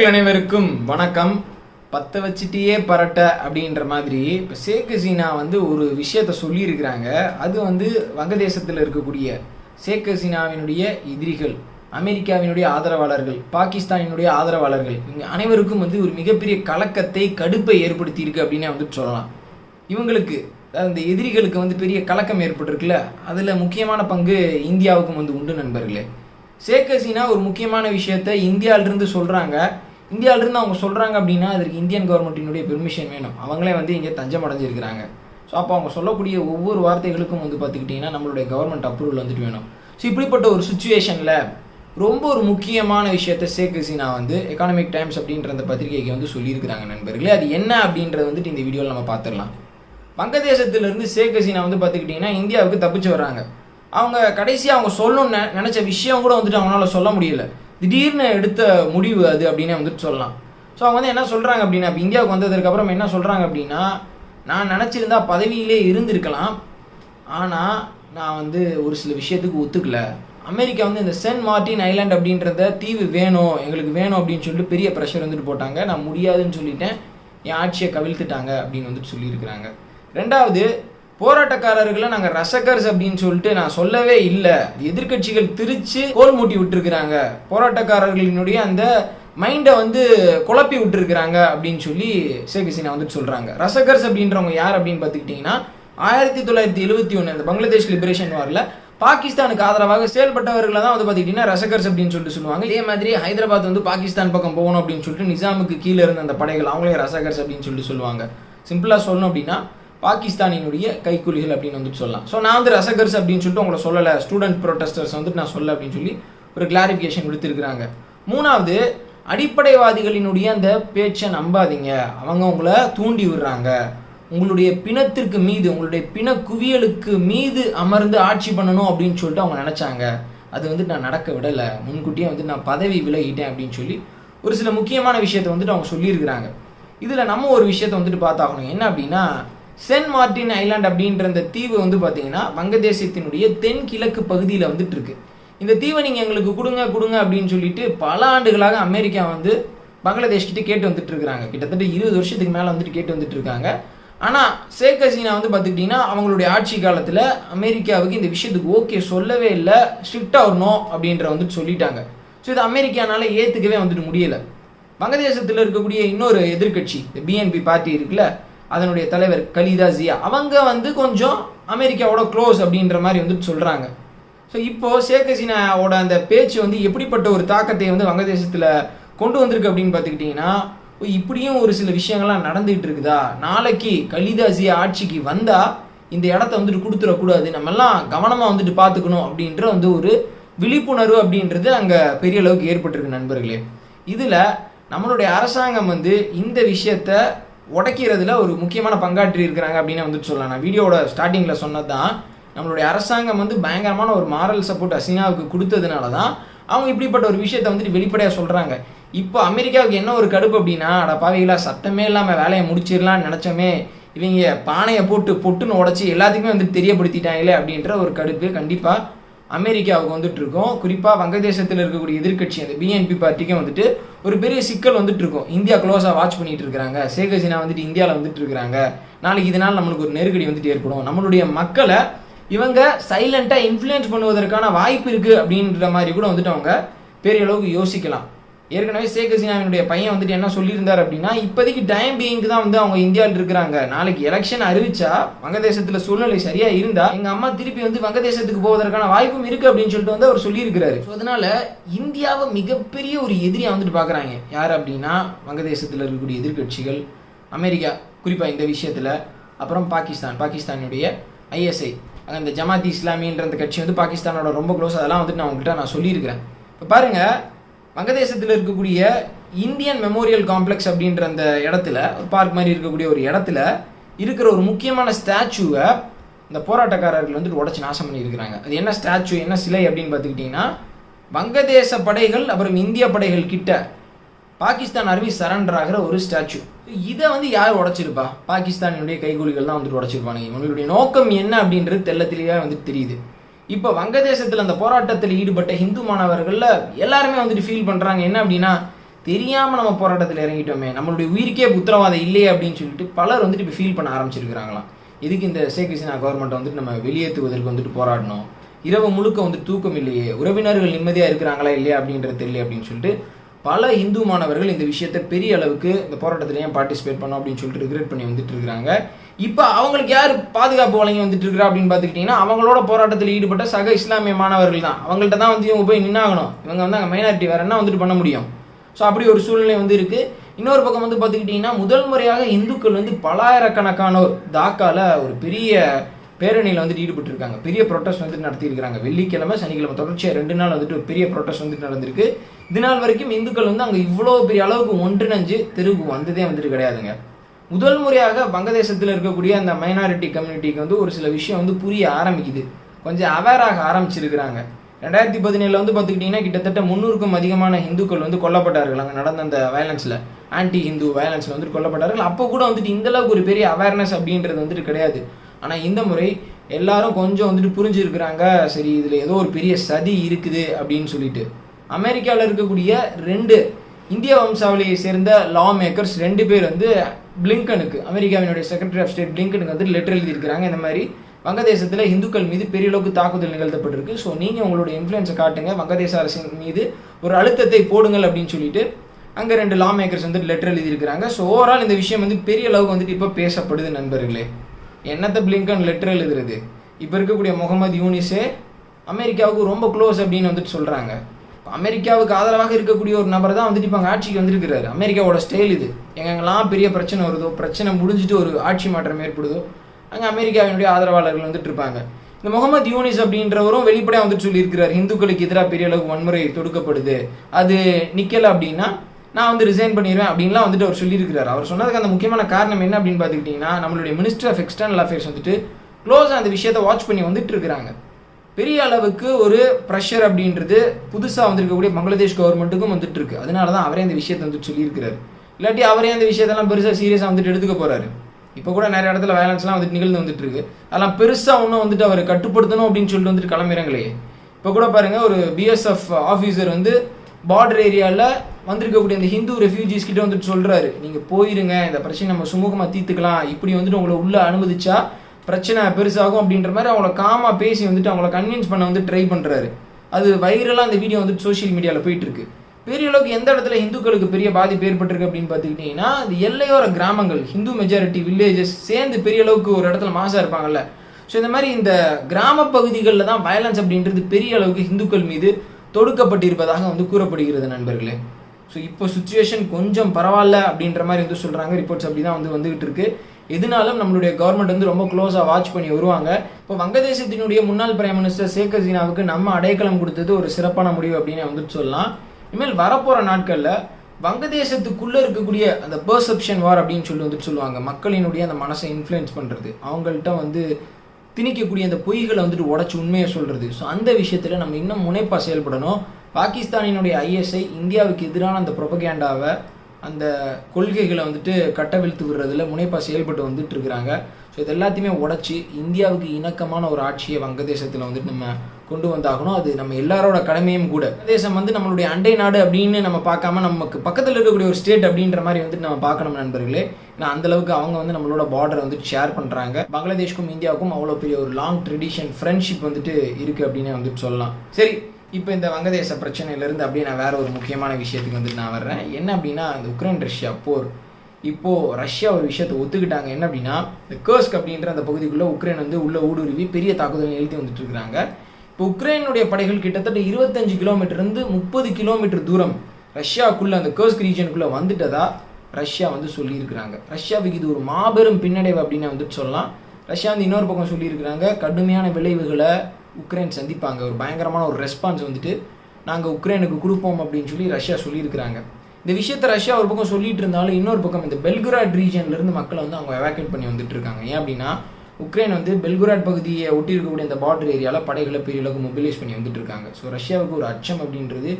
நண்பர்கள் அனைவருக்கும் வணக்கம். பத்த வச்சுட்டே பரட்ட அப்படின்ற மாதிரி இப்போ ஷேக் ஹசீனா வந்து ஒரு விஷயத்த சொல்லியிருக்கிறாங்க. அது வந்து வங்கதேசத்தில் இருக்கக்கூடிய ஷேக் ஹசீனாவினுடைய எதிரிகள் அமெரிக்காவினுடைய ஆதரவாளர்கள் பாகிஸ்தானினுடைய ஆதரவாளர்கள் இவங்க அனைவருக்கும் வந்து ஒரு மிகப்பெரிய கலக்கத்தை கடுப்பை ஏற்படுத்தியிருக்கு அப்படின்னு வந்து சொல்லலாம். இவங்களுக்கு அந்த எதிரிகளுக்கு வந்து பெரிய கலக்கம் ஏற்பட்டிருக்குல்ல அதில் முக்கியமான பங்கு இந்தியாவுக்கும் வந்து உண்டு நண்பர்களே. ஷேக் ஹசீனா ஒரு முக்கியமான விஷயத்த இந்தியாவிலிருந்து சொல்கிறாங்க இந்தியாவிலிருந்து அவங்க சொல்கிறாங்க அப்படின்னா அதற்கு இந்தியன் கவர்மெண்ட்டினுடைய பெர்மிஷன் வேணும். அவங்களே வந்து இங்கே தஞ்சம் அடைஞ்சிருக்கிறாங்க. ஸோ அப்போ அவங்க சொல்லக்கூடிய ஒவ்வொரு வார்த்தைகளுக்கும் வந்து பார்த்துக்கிட்டிங்கன்னா நம்மளுடைய கவர்மெண்ட் அப்ரூவல் வந்துட்டு வேணும். ஸோ இப்படிப்பட்ட ஒரு சுச்சுவேஷனில் ரொம்ப ஒரு முக்கியமான விஷயத்த சேக் ஹசீனா வந்து எக்கானமிக் டைம்ஸ் அப்படின்ற அந்த பத்திரிகைக்கு வந்து சொல்லியிருக்கிறாங்க நண்பர்களே. அது என்ன அப்படின்றது வந்துட்டு இந்த வீடியோவில் நம்ம பார்த்துடலாம். வங்கதேசத்திலிருந்து ஷேக் ஹசீனா வந்து பார்த்துக்கிட்டிங்கன்னா இந்தியாவுக்கு தப்பிச்சு வர்றாங்க. அவங்க கடைசியாக அவங்க சொல்லணும்னு நினச்ச விஷயம் கூட வந்துட்டு அவங்களால சொல்ல முடியல. திடீர்னு எடுத்த முடிவு அது அப்படின்னே வந்துட்டு சொல்லலாம். ஸோ அவங்க வந்து என்ன சொல்கிறாங்க அப்படின்னா இப்போ இந்தியாவுக்கு வந்ததுக்கப்புறம் என்ன சொல்கிறாங்க அப்படின்னா நான் நினச்சிருந்தா பதவியிலே இருந்திருக்கலாம். ஆனால் நான் வந்து ஒரு சில விஷயத்துக்கு ஒத்துக்கல. அமெரிக்கா வந்து இந்த சென்ட் மார்டின் ஐலாண்ட் அப்படின்றத தீவு வேணும் எங்களுக்கு வேணும் அப்படின்னு சொல்லிட்டு பெரிய ப்ரெஷர் வந்துட்டு போட்டாங்க. நான் முடியாதுன்னு சொல்லிட்டேன். என் ஆட்சியை கவிழ்த்துட்டாங்க அப்படின்னு வந்துட்டு சொல்லியிருக்கிறாங்க. ரெண்டாவது போராட்டக்காரர்களை நாங்கள் ரசகர்ஸ் அப்படின்னு சொல்லிட்டு நான் சொல்லவே இல்லை. எதிர்க்கட்சிகள் திரிச்சு கோல் மூட்டி விட்டுருக்குறாங்க. போராட்டக்காரர்களினுடைய அந்த மைண்டை வந்து குழப்பி விட்டுருக்குறாங்க அப்படின்னு சொல்லி ஷேக் ஹசீனா வந்துட்டு சொல்கிறாங்க ரசகர்ஸ் அப்படின்றவங்க யார் அப்படின்னு பார்த்துக்கிட்டிங்கன்னா ஆயிரத்தி தொள்ளாயிரத்தி எழுபத்தி ஒன்று அந்த பங்களாதேஷ் லிபரேஷன் வாரில் பாகிஸ்தானுக்கு ஆதரவாக செயல்பட்டவர்களை தான் வந்து பார்த்துக்கிட்டிங்கன்னா ரசகர்ஸ் அப்படின்னு சொல்லிட்டு சொல்லுவாங்க. இதே மாதிரி ஹைதராபாத் வந்து பாகிஸ்தான் பக்கம் போகணும் அப்படின்னு சொல்லிட்டு நிசாமுக்கு கீழே இருந்த அந்த படைகள் அவங்களே ரசகர்ஸ் அப்படின்னு சொல்லிட்டு சொல்லுவாங்க. சிம்பிளாக சொல்லணும் அப்படின்னா பாகிஸ்தானினுடைய கைக்கூலிகள் அப்படின்னு வந்துட்டு சொல்லலாம். ஸோ நான் வந்து ரசகர்ஸ் அப்படின்னு சொல்லிட்டு உங்களை சொல்லலை. ஸ்டூடெண்ட் ப்ரொட்டஸ்டர்ஸ் வந்துட்டு நான் சொல்ல அப்படின்னு சொல்லி ஒரு கிளாரிஃபிகேஷன் கொடுத்துருக்குறாங்க மூணாவது அடிப்படைவாதிகளினுடைய அந்த பேச்சை நம்பாதீங்க. அவங்க உங்களை தூண்டி விடுறாங்க. உங்களுடைய பிணத்திற்கு மீது உங்களுடைய பிண குவியலுக்கு மீது அமர்ந்து ஆட்சி பண்ணணும் அப்படின்னு சொல்லிட்டு அவங்க நினச்சாங்க. அது வந்து நான் நடக்க விடலை. முன்கூட்டியே வந்து நான் பதவி விலகிட்டேன் அப்படின்னு சொல்லி ஒரு சில முக்கியமான விஷயத்தை வந்துட்டு அவங்க சொல்லியிருக்கிறாங்க. இதில் நம்ம ஒரு விஷயத்தை வந்துட்டு பார்த்தாகணும். என்ன அப்படின்னா சென்ட் மார்டின் ஐலாண்ட் அப்படின்ற அந்த தீவு வந்து பார்த்தீங்கன்னா வங்கதேசத்தினுடைய தென் கிழக்கு பகுதியில் வந்துட்டு இருக்கு இந்த தீவை நீங்கள் எங்களுக்கு கொடுங்க கொடுங்க அப்படின்னு சொல்லிட்டு பல ஆண்டுகளாக அமெரிக்கா வந்து பங்களாதேஷ் கிட்ட கேட்டு வந்துட்டு இருக்காங்க கிட்டத்தட்ட இருபது வருஷத்துக்கு மேலே வந்துட்டு கேட்டு வந்துட்டு இருக்காங்க ஆனால் ஷேக் ஹசீனா வந்து பார்த்துக்கிட்டிங்கன்னா அவங்களுடைய ஆட்சி காலத்தில் அமெரிக்காவுக்கு இந்த விஷயத்துக்கு ஓகே சொல்லவே இல்லை ஸ்ட்ரிக்டாக வரணும் அப்படின்ற வந்துட்டு சொல்லிட்டாங்க. ஸோ இது அமெரிக்கானால ஏற்றுக்கவே வந்துட்டு முடியலை. வங்கதேசத்தில் இருக்கக்கூடிய இன்னொரு எதிர்க்கட்சி இந்த பிஎன்பி பார்ட்டி இருக்குல்ல அதனுடைய தலைவர் கலிதா ஜியா. அவங்க வந்து கொஞ்சம் அமெரிக்காவோட க்ளோஸ் அப்படின்ற மாதிரி வந்துட்டு சொல்கிறாங்க ஸோ இப்போது ஷேக் ஹசீனாவோட அந்த பேச்சு வந்து எப்படிப்பட்ட ஒரு தாக்கத்தை வந்து வங்கதேசத்தில் கொண்டு வந்திருக்கு அப்படின்னு பார்த்துக்கிட்டிங்கன்னா ஓ, இப்படியும் ஒரு சில விஷயங்கள்லாம் நடந்துகிட்டு இருக்குதா? நாளைக்கு கலிதா ஜியா ஆட்சிக்கு வந்தால் இந்த இடத்த வந்துட்டு கொடுத்துடக்கூடாது. நம்மெல்லாம் கவனமாக வந்துட்டு பார்த்துக்கணும் அப்படின்ற வந்து ஒரு விழிப்புணர்வு அப்படின்றது அங்கே பெரிய அளவுக்கு ஏற்பட்டிருக்கு நண்பர்களே. இதில் நம்மளுடைய அரசாங்கம் வந்து இந்த விஷயத்த உடைக்கிறதுல ஒரு முக்கியமான பங்காற்றி இருக்கிறாங்க அப்படின்னு வந்துட்டு சொல்லலாம். நான் வீடியோவோட ஸ்டார்டிங்கில் சொன்னது தான் நம்மளுடைய அரசாங்கம் வந்து பயங்கரமான ஒரு மாரல் சப்போர்ட் அசினாவுக்கு கொடுத்ததுனால தான் அவங்க இப்படிப்பட்ட ஒரு விஷயத்த வந்துட்டு வெளிப்படையாக சொல்கிறாங்க இப்போ அமெரிக்காவுக்கு என்ன ஒரு கடுப்பு அப்படின்னா அட பாவிகளா சத்தமே இல்லாமல் வேலையை முடிச்சிடலாம்னு நினச்சோமே இவங்க பானையை போட்டு பொட்டுன்னு உடச்சி எல்லாத்துக்குமே வந்து தெரியப்படுத்திட்டாங்களே அப்படின்ற ஒரு கடுப்பு கண்டிப்பாக அமெரிக்காவுக்கு வந்துட்டு இருக்கும் குறிப்பாக வங்கதேசத்தில் இருக்கக்கூடிய எதிர்க்கட்சி அந்த பிஎன்பி பார்ட்டிக்கும் வந்துட்டு ஒரு பெரிய சிக்கல் வந்துட்டு இருக்கும் இந்தியா க்ளோஸாக வாட்ச் பண்ணிட்டு இருக்கிறாங்க. ஷேக் ஹசீனா வந்துட்டு இந்தியாவில் வந்துட்டு இருக்கிறாங்க. நாளைக்கு இதனால் நம்மளுக்கு ஒரு நெருக்கடி வந்துட்டு ஏற்படும். நம்மளுடைய மக்களை இவங்க சைலண்ட்டாக இன்ஃப்ளூயன்ஸ் பண்ணுவதற்கான வாய்ப்பு இருக்குது அப்படின்ற மாதிரி கூட வந்துட்டு அவங்க பெரிய அளவுக்கு யோசிக்கலாம். ஏற்கனவே ஷேக் ஹசீனாவினுடைய பையன் வந்துட்டு என்ன சொல்லியிருந்தார் அப்படின்னா இப்போதைக்கு டைம் பீயிங்க்கு தான் வந்து அவங்க இந்தியாவில் இருக்கிறாங்க. நாளைக்கு எலெக்ஷன் அறிவிச்சா வங்கதேசத்தில் சூழ்நிலை சரியா இருந்தா எங்க அம்மா திருப்பி வந்து வங்கதேசத்துக்கு போவதற்கான வாய்ப்பும் இருக்கு அப்படின்னு சொல்லிட்டு வந்து அவர் சொல்லியிருக்கிறாரு. ஸோ அதனால இந்தியாவை மிகப்பெரிய ஒரு எதிரியா வந்துட்டு பார்க்குறாங்க. யார் அப்படின்னா வங்கதேசத்தில் இருக்கக்கூடிய எதிர்க்கட்சிகள் அமெரிக்கா குறிப்பாக இந்த விஷயத்தில் அப்புறம் பாகிஸ்தான் பாகிஸ்தானுடைய ஐஎஸ்ஐ அந்த ஜமாத் இஸ்லாமின்ற அந்த கட்சி வந்து பாகிஸ்தானோட ரொம்ப க்ளோஸ் அதெல்லாம் வந்துட்டு நான் உங்கள்கிட்ட நான் சொல்லியிருக்கிறேன். இப்போ பாருங்கள் வங்கதேசத்தில் இருக்கக்கூடிய இந்தியன் மெமோரியல் காம்ப்ளெக்ஸ் அப்படின்ற அந்த இடத்துல ஒரு பார்க் மாதிரி இருக்கக்கூடிய ஒரு இடத்துல இருக்கிற ஒரு முக்கியமான ஸ்டாச்சுவை இந்த போராட்டக்காரர்கள் வந்துட்டு உடச்சி நாசம் பண்ணியிருக்கிறாங்க. அது என்ன ஸ்டாச்சு என்ன சிலை அப்படின்னு பார்த்துக்கிட்டிங்கன்னா வங்கதேச படைகள் அப்புறம் இந்திய படைகள் கிட்ட பாகிஸ்தான் அருவி சரண்டர் ஆகிற ஒரு ஸ்டாச்சு இதை வந்து யார் உடைச்சிருப்பா? பாகிஸ்தானினுடைய கைகூலிகள் தான் வந்துட்டு உடச்சிருப்பானுங்க இவங்களுடைய நோக்கம் என்ன அப்படின்றது தெல்ல தெளிவாக வந்துட்டு தெரியுது. இப்போ வங்கதேசத்தில் அந்த போராட்டத்தில் ஈடுபட்ட ஹிந்து மாணவர்களில் எல்லாருமே வந்துட்டு ஃபீல் பண்ணுறாங்க என்ன அப்படின்னா தெரியாமல் நம்ம போராட்டத்தில் இறங்கிட்டோமே நம்மளுடைய உயிருக்கே உத்தரவாதம் இல்லையே அப்படின்னு சொல்லிட்டு பலர் வந்துட்டு இப்போ ஃபீல் பண்ண ஆரம்பிச்சிருக்கிறாங்களாம். இதுக்கு இந்த ஷேக் ஹசீனா கவர்மெண்ட் வந்துட்டு நம்ம வெளியேற்றுவதற்கு வந்துட்டு போராடணும்? இரவு முழுக்க வந்து தூக்கம் இல்லையே உறவினர்கள் நிம்மதியாக இருக்கிறாங்களா இல்லையா அப்படின்றது தெரியல அப்படின்னு சொல்லிட்டு பல இந்து மாணவர்கள் இந்த விஷயத்தை பெரிய அளவுக்கு இந்த போராட்டத்தில் ஏன் பார்ட்டிசிபேட் பண்ணோம் அப்படின்னு சொல்லிட்டு ரிக்ரெட் பண்ணி வந்துட்டு இருக்கிறாங்க. இப்போ அவங்களுக்கு யார் பாதுகாப்பு வழங்கி வந்துட்டு இருக்கிறா அப்படின்னு பார்த்துக்கிட்டிங்கன்னா அவங்களோட போராட்டத்தில் ஈடுபட்ட சக இஸ்லாமிய மாணவர்கள் தான். அவங்கள்ட்ட தான் வந்து இவங்க போய் நின்னாகணும். இவங்க வந்து அங்கே மைனாரிட்டி வேறு என்ன வந்துட்டு பண்ண முடியும்? ஸோ அப்படி ஒரு சூழ்நிலை வந்து இருக்குது இன்னொரு பக்கம் வந்து பார்த்துக்கிட்டிங்கன்னா முதல் முறையாக இந்துக்கள் வந்து பலாயிரக்கணக்கானோர் தாக்கால ஒரு பெரிய பேரணியில் வந்துட்டு ஈடுபட்டிருக்காங்க. பெரிய ப்ரொட்டஸ்ட் வந்துட்டு நடத்தியிருக்காங்க வெள்ளிக்கிழமை சனிக்கிழமை தொடர்ச்சியாக ரெண்டு நாள் வந்துட்டு ஒரு பெரிய ப்ரொட்டஸ்ட் வந்துட்டு நடந்திருக்கு. இது நாள் வரைக்கும் இந்துக்கள் வந்து அங்கே இவ்வளோ பெரிய அளவுக்கு ஒன்றிணைஞ்சு தெருவுக்கு வந்ததே வந்துட்டு கிடையாதுங்க. முதல் முறையாக வங்கதேசத்தில் இருக்கக்கூடிய அந்த மைனாரிட்டி கம்யூனிட்டிக்கு வந்து ஒரு சில விஷயம் வந்து புரிய ஆரம்பிக்குது. கொஞ்சம் அவேராக ஆரம்பிச்சிருக்கிறாங்க. ரெண்டாயிரத்தி பதினேழில் வந்து பார்த்துக்கிட்டிங்கன்னா கிட்டத்தட்ட முந்நூறுக்கும் அதிகமான இந்துக்கள் வந்து கொல்லப்பட்டார்கள் அங்கே நடந்த அந்த வயலன்ஸில் ஆன்டி ஹிந்து வயலன்ஸில் வந்துட்டு கொல்லப்பட்டார்கள். அப்போ கூட வந்துட்டு இந்தளவுக்கு ஒரு பெரிய அவேர்னஸ் அப்படின்றது வந்துட்டு கிடையாது. ஆனால் இந்த முறை எல்லாரும் கொஞ்சம் வந்துட்டு புரிஞ்சுருக்கிறாங்க. சரி இதில் ஏதோ ஒரு பெரிய சதி இருக்குது அப்படின்னு சொல்லிட்டு. அமெரிக்காவில் இருக்கக்கூடிய ரெண்டு இந்திய வம்சாவளியை சேர்ந்த லா மேக்கர்ஸ் ரெண்டு பேர் வந்து பிளிங்கனுக்கு அமெரிக்காவினுடைய செக்ரட்டரி ஆஃப் ஸ்டேட் பிளிங்கனுக்கு வந்து லெட்டர் எழுதியிருக்கிறாங்க. இந்த மாதிரி வங்கதேசத்தில் இந்துக்கள் மீது பெரிய அளவுக்கு தாக்குதல் நிகழ்த்தப்பட்டிருக்கு. ஸோ நீங்கள் உங்களோட இன்ஃப்ளூயன்ஸை காட்டுங்க. வங்கதேச அரசின் மீது ஒரு அழுத்தத்தை போடுங்கள் அப்படின்னு சொல்லிட்டு அங்கே ரெண்டு லா மேக்கர்ஸ் வந்து லெட்டர் எழுதியிருக்கிறாங்க. ஸோ ஓவரால் இந்த விஷயம் வந்து பெரிய அளவுக்கு வந்துட்டு இப்போ பேசப்படுது நண்பர்களே. என்னத்தை பிளிங்கன் லெட்டர் எழுதுறது? இப்போ இருக்கக்கூடிய முகமது யூனிஸே அமெரிக்காவுக்கு ரொம்ப க்ளோஸ் அப்படின்னு வந்துட்டு சொல்கிறாங்க அமெரிக்காவுக்கு ஆதரவாக இருக்கக்கூடிய ஒரு நபர் தான் வந்துட்டு இப்போ அங்கே ஆட்சிக்கு வந்திருக்கிறாரு. அமெரிக்காவோட ஸ்டைல் இது. எங்கெங்கெல்லாம் பெரிய பிரச்சனை வருதோ பிரச்சனை முடிஞ்சிட்டு ஒரு ஆட்சி மாற்றம் ஏற்படுதோ அங்கே அமெரிக்காவினுடைய ஆதரவாளர்கள் வந்துட்டு இருப்பாங்க. இந்த முகமது யூனிஸ் அப்படின்றவரும் வெளிப்படையாக வந்துட்டு சொல்லியிருக்கிறார் இந்துக்களுக்கு எதிராக பெரிய அளவு வன்முறை தொடுக்கப்படுது. அது நிக்கல அப்படின்னா நான் வந்து ரிசைன் பண்ணிடுவேன் அப்படின்லாம் வந்துட்டு அவர் சொல்லியிருக்கிறார். அவர் சொன்னதுக்கு அந்த முக்கியமான காரணம் என்ன அப்படின்னு பார்த்துக்கிட்டிங்கன்னா நம்மளுடைய மினிஸ்டர் ஆஃப் எக்ஸ்டர்னல் அஃபேர்ஸ் வந்துட்டு க்ளோஸாக அந்த விஷயத்தை வாட்ச் பண்ணி வந்துட்டு இருக்கிறாங்க. பெரிய அளவுக்கு ஒரு ப்ரெஷர் அப்படின்றது புதுசாக வந்திருக்கக்கூடிய பங்களாதேஷ் கவர்மெண்ட்டுக்கும் வந்துட்டு இருக்கு அதனால தான் அவரே அந்த விஷயத்தை வந்து சொல்லியிருக்கிறாரு. இல்லாட்டி அவரே அந்த விஷயத்தெல்லாம் பெருசாக சீரியஸாக வந்துட்டு எடுத்துக்க போகிறாரு இப்போ கூட நிறைய இடத்துல வயலன்ஸ்லாம் வந்துட்டு நிகழ்ந்து வந்துட்டு இருக்கு அதெல்லாம் பெருசாக ஒன்றும் வந்துட்டு அவர் கட்டுப்படுத்தணும் அப்படின்னு சொல்லிட்டு வந்துட்டு கிளம்புறாங்களே. இப்போ கூட பாருங்கள் ஒரு பிஎஸ்எஃப் ஆஃபீஸர் வந்து பார்டர் ஏரியாவில் வந்திருக்கக்கூடிய அந்த ஹிந்து ரெஃப்யூஜிஸ் கிட்ட வந்துட்டு சொல்கிறாரு நீங்கள் போயிருங்க இந்த பிரச்சனை நம்ம சுமூகமாக தீர்த்துக்கலாம். இப்படி வந்துட்டு உங்களை உள்ளே அனுமதிச்சா பிரச்சனை பெருசாகும் அப்படின்ற மாதிரி அவங்கள காமா பேசி வந்துட்டு அவங்கள கன்வின்ஸ் பண்ண வந்து ட்ரை பண்ணுறாரு அது வைரலாக அந்த வீடியோ வந்துட்டு சோஷியல் மீடியாவில் போயிட்டுருக்கு பெரிய அளவுக்கு எந்த இடத்துல இந்துக்களுக்கு பெரிய பாதிப்பு ஏற்பட்டிருக்கு அப்படின்னு பார்த்துக்கிட்டிங்கன்னா அது எல்லையோர கிராமங்கள் ஹிந்து மெஜாரிட்டி வில்லேஜஸ் சேர்ந்து பெரிய அளவுக்கு ஒரு இடத்துல மாசாக இருப்பாங்கல்ல. ஸோ இந்த மாதிரி இந்த கிராம பகுதிகளில் தான் வயலன்ஸ் அப்படின்றது பெரிய அளவுக்கு இந்துக்கள் மீது தொடுக்கப்பட்டிருப்பதாக வந்து கூறப்படுகிறது நண்பர்களே. ஸோ இப்போ சுச்சுவேஷன் கொஞ்சம் பரவாயில்ல அப்படின்ற மாதிரி வந்து சொல்கிறாங்க ரிப்போர்ட்ஸ் அப்படி தான் வந்து வந்துகிட்டு இருக்குது எதுனாலும் நம்மளுடைய கவர்மெண்ட் வந்து ரொம்ப க்ளோஸாக வாட்ச் பண்ணி வருவாங்க. இப்போ வங்கதேசத்தினுடைய முன்னாள் பிரைம் மினிஸ்டர் ஷேக் ஹசீனாவுக்கு நம்ம அடைக்கலம் கொடுத்தது ஒரு சிறப்பான முடிவு அப்படின்னு வந்துட்டு சொல்லலாம். இனிமேல் வரப்போகிற நாட்களில் வங்கதேசத்துக்குள்ளே இருக்கக்கூடிய அந்த பெர்செப்ஷன் வார் அப்படின்னு சொல்லி வந்துட்டு சொல்லுவாங்க. மக்களினுடைய அந்த மனசை இன்ஃப்ளூயன்ஸ் பண்ணுறது அவங்கள்ட்ட வந்து திணிக்கக்கூடிய அந்த பொய்களை வந்துட்டு உடச்சி உண்மையை சொல்கிறது ஸோ அந்த விஷயத்தில் நம்ம இன்னும் முனைப்பாக செயல்படணும். பாகிஸ்தானினுடைய ஐஎஸ்ஐ இந்தியாவுக்கு எதிரான அந்த ப்ரொபகேண்டாவை அந்த கொள்கைகளை வந்துட்டு கட்டவிழ்த்து விடுறதுல முனைப்பாக செயல்பட்டு வந்துட்டு இருக்கிறாங்க. ஸோ இது எல்லாத்தையுமே உடச்சி இந்தியாவுக்கு இணக்கமான ஒரு ஆட்சியை வங்கதேசத்தில் வந்துட்டு நம்ம கொண்டு வந்தாகணும். அது நம்ம எல்லாரோட கடமையும் கூட. தேசம் வந்து நம்மளுடைய அண்டை நாடு அப்படின்னு நம்ம பார்க்காம நமக்கு பக்கத்தில் இருக்கக்கூடிய ஒரு ஸ்டேட் அப்படின்ற மாதிரி வந்துட்டு நம்ம பார்க்கணும் நண்பர்களே. ஏன்னா அந்த அளவுக்கு அவங்க வந்து நம்மளோட பார்டரை வந்துட்டு ஷேர் பண்ணுறாங்க பங்களாதேஷ்க்கும் இந்தியாவுக்கும் அவ்வளோ பெரிய ஒரு லாங் ட்ரெடிஷன் ஃப்ரெண்ட்ஷிப் வந்துட்டு இருக்குது அப்படின்னு வந்துட்டு சொல்லலாம். சரி இப்போ இந்த வங்கதேச பிரச்சனையிலேருந்து அப்படியே நான் வேற ஒரு முக்கியமான விஷயத்துக்கு வந்துட்டு நான் வர்றேன். என்ன அப்படின்னா இந்த உக்ரைன் ரஷ்யா போர். இப்போது ரஷ்யா ஒரு விஷயத்தை ஒத்துக்கிட்டாங்க. என்ன அப்படின்னா இந்த கர்ஸ்க் அப்படின்ற அந்த பகுதிக்குள்ளே உக்ரைன் வந்து உள்ள ஊடுருவி பெரிய தாக்குதல் எழுதி வந்துட்டு இருக்காங்க. இப்போ உக்ரைனுடைய படைகள் கிட்டத்தட்ட இருபத்தஞ்சு கிலோமீட்டர்லேருந்து முப்பது கிலோமீட்டர் தூரம் ரஷ்யாவுக்குள்ளே அந்த கர்ஸ்க் ரீஜனுக்குள்ளே வந்துட்டதா ரஷ்யா வந்து சொல்லியிருக்கிறாங்க. ரஷ்யாவுக்கு இது ஒரு மாபெரும் பின்னடைவு அப்படின்னு வந்துட்டு சொல்லலாம். ரஷ்யா வந்து இன்னொரு பக்கம் சொல்லியிருக்கிறாங்க கடுமையான விளைவுகளை உக்ரைன் சந்திப்பாங்க. ஒரு பயங்கரமான ஒரு ரெஸ்பான்ஸ் வந்துட்டு நாங்கள் உக்ரைனுக்கு கொடுப்போம் அப்படின்னு சொல்லி ரஷ்யா சொல்லியிருக்கிறாங்க. இந்த விஷயத்த ரஷ்யா ஒரு பக்கம் சொல்லிட்டு இருந்தாலும் இன்னொரு பக்கம் இந்த பெல்குராட் ரீஜன்லேருந்து மக்களை வந்து அவங்க எவாக்குவேட் பண்ணி வந்துட்டு இருக்காங்க. ஏன் அப்படின்னா உக்ரைன் வந்து பெல்குராட் பகுதியை ஒட்டி இருக்கக்கூடிய இந்த பார்டர் ஏரியாவில் படைகளை பெரிய அளவுக்கு மொபிலைஸ் பண்ணி வந்துட்டு இருக்காங்க. ஸோ ரஷ்யாவுக்கு ஒரு அச்சம் அப்படின்றது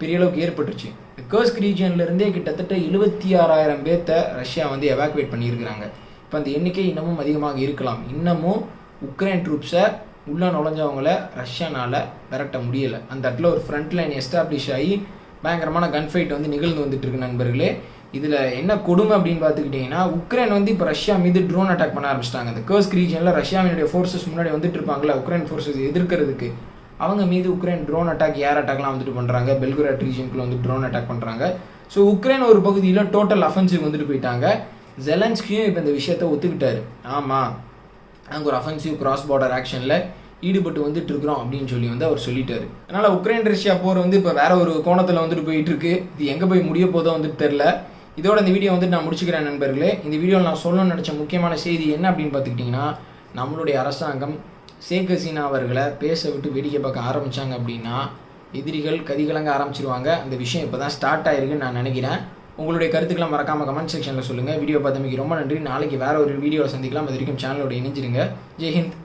பெரிய அளவுக்கு ஏற்பட்டுருச்சு. இந்த கர்ஸ்க் ரீஜியன்லேருந்தே கிட்டத்தட்ட எழுபத்தி ஆறாயிரம் பேர்த்த ரஷ்யா வந்து எவாக்குவேட் பண்ணியிருக்கிறாங்க. இப்போ அந்த எண்ணிக்கை இன்னமும் அதிகமாக இருக்கலாம். இன்னமும் உக்ரைன் ட்ரூப்ஸை உள்ளே நுழைஞ்சவங்கள ரஷ்யானால் விரட்ட முடியலை. அந்த இடத்துல ஒரு ஃப்ரண்ட் லைன் எஸ்டாப்ளிஷ் ஆகி பயங்கரமான கன் ஃபைட் வந்து நிகழ்ந்து வந்துட்டு இருக்கு நண்பர்களே. இதில் என்ன கொடுமை அப்படின்னு பார்த்துக்கிட்டிங்கன்னா உக்ரைன் வந்து இப்போ ரஷ்யா மீது ட்ரோன் அட்டாக் பண்ண ஆரம்பிச்சிட்டாங்க. அந்த கர்ஸ்க் ரீஜனில் ரஷ்யாவினுடைய ஃபோர்ஸஸ் முன்னாடி வந்துட்டு இருப்பாங்களா உக்ரைன் ஃபோர்ஸஸ் எதிர்க்கிறதுக்கு. அவங்க மீது உக்ரைன் ட்ரோன் அட்டாக் ஏர் அட்டாக்லாம் வந்துட்டு பண்ணுறாங்க பெல்குராட் ரீஜனுக்குள்ள வந்து ட்ரோன் அட்டாக் பண்ணுறாங்க ஸோ உக்ரைன் ஒரு பகுதியில் டோட்டல் அஃபென்சிவ் வந்துட்டு போயிட்டாங்க. ஜெலன்ஸ்கியும் இப்போ இந்த விஷயத்த ஒத்துக்கிட்டாரு. ஆமாம் நாங்கள் ஒரு அஃபென்சிவ் கிராஸ் பார்டர் ஆக்ஷனில் ஈடுபட்டு வந்துட்டு இருக்கிறோம் அப்படின்னு சொல்லி வந்து அவர் சொல்லிட்டாரு. அதனால் உக்ரைன் ரஷ்யா போர் வந்து இப்போ வேற ஒரு கோணத்தில் வந்துட்டு போயிட்டு இருக்கு. இது எங்கே போய் முடிய போதோ வந்துட்டு தெரில இதோட இந்த வீடியோ வந்துட்டு நான் முடிச்சுக்கிறேன் நண்பர்களே. இந்த வீடியோவில் நான் சொல்லணும்னு நினச்ச முக்கியமான செய்தி என்ன அப்படின்னு பார்த்துக்கிட்டிங்கன்னா நம்மளுடைய அரசாங்கம் ஷேக் ஹசீனா அவர்களை பேச விட்டு வேடிக்கை பார்க்க ஆரம்பித்தாங்க அப்படின்னா எதிரிகள் கதிகலங்க ஆரம்பிச்சிருவாங்க. அந்த விஷயம் இப்போ தான் ஸ்டார்ட் ஆயிருக்குன்னு நான் நினைக்கிறேன். உங்களுடைய கருத்துக்களை மறக்காமல் கமெண்ட் செக்ஷனில் சொல்லுங்கள் வீடியோ பார்த்தமைக்கு ரொம்ப நன்றி. நாளைக்கு வேறு ஒரு வீடியோவில் சந்திக்கலாம். அது வரைக்கும் சேனலோட இணைஞ்சிருங்க. ஜெய்ஹிந்த்